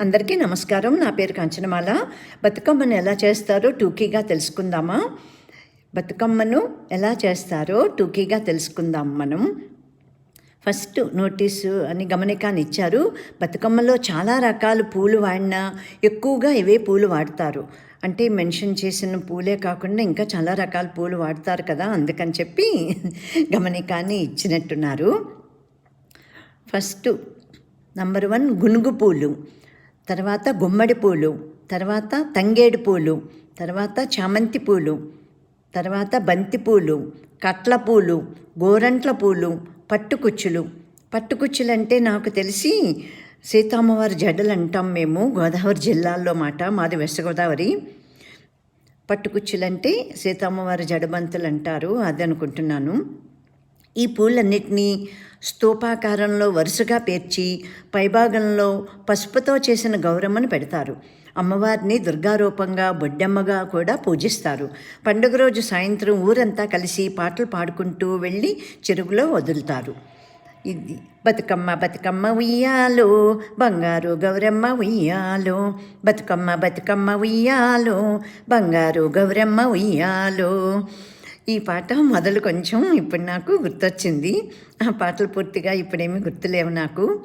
అందరికీ నమస్కారం. నా పేరు కంచనమాల. బతుకమ్మను ఎలా చేస్తారో టూకీగా తెలుసుకుందామా? బతుకమ్మను ఎలా చేస్తారో టూకీగా తెలుసుకుందాం మనం. ఫస్ట్ నోటీసు అని గమనికాన్ని ఇచ్చారు. బతుకమ్మలో చాలా రకాల పూలు వాడినా ఎక్కువగా ఇవే పూలు వాడతారు. అంటే మెన్షన్ చేసిన పూలే కాకుండా ఇంకా చాలా రకాల పూలు వాడతారు కదా అందుకని చెప్పి గమనికాన్ని ఇచ్చినట్టున్నారు. ఫస్ట్ నంబర్ వన్ గునుగు పూలు. తర్వాత గుమ్మడి పూలు తర్వాత తంగేడు పూలు తర్వాత చామంతి పూలు తర్వాత బంతి పూలు కట్ల పూలు గోరంట్ల పూలు పట్టుకుచ్చులు. పట్టుకుచ్చులు అంటే నాకు తెలిసి సీతామ్మవారి జడలు అంటాం మేము గోదావరి జిల్లాల్లో మాట మాది వెస్ట్ గోదావరి. పట్టుకుచ్చులంటే సీతామ్మవారి జడబంతులు అంటారు అది అనుకుంటున్నాను ఈ పూలన్నిటినీ స్తూపాకారంలో వరుసగా పేర్చి పైభాగంలో పసుపుతో చేసిన గౌరమ్మను పెడతారు. అమ్మవారిని దుర్గారూపంగా బొడ్డమ్మగా కూడా పూజిస్తారు. పండుగ రోజు సాయంత్రం ఊరంతా కలిసి పాటలు పాడుకుంటూ వెళ్ళి చెరువులో వదులుతారు. ఇది బతుకమ్మ బతుకమ్మ ఉయ్యాలో బంగారు గౌరమ్మ ఉయ్యాలో బతుకమ్మ బతుకమ్మ ఉయ్యాలో బంగారు గౌరమ్మ ఉయ్యాలో. ఈ పాట మొదలు కొంచెం ఇప్పుడు నాకు గుర్తొచ్చింది. ఆ పాటలు పూర్తిగా ఇప్పుడేమీ గుర్తులేవు నాకు.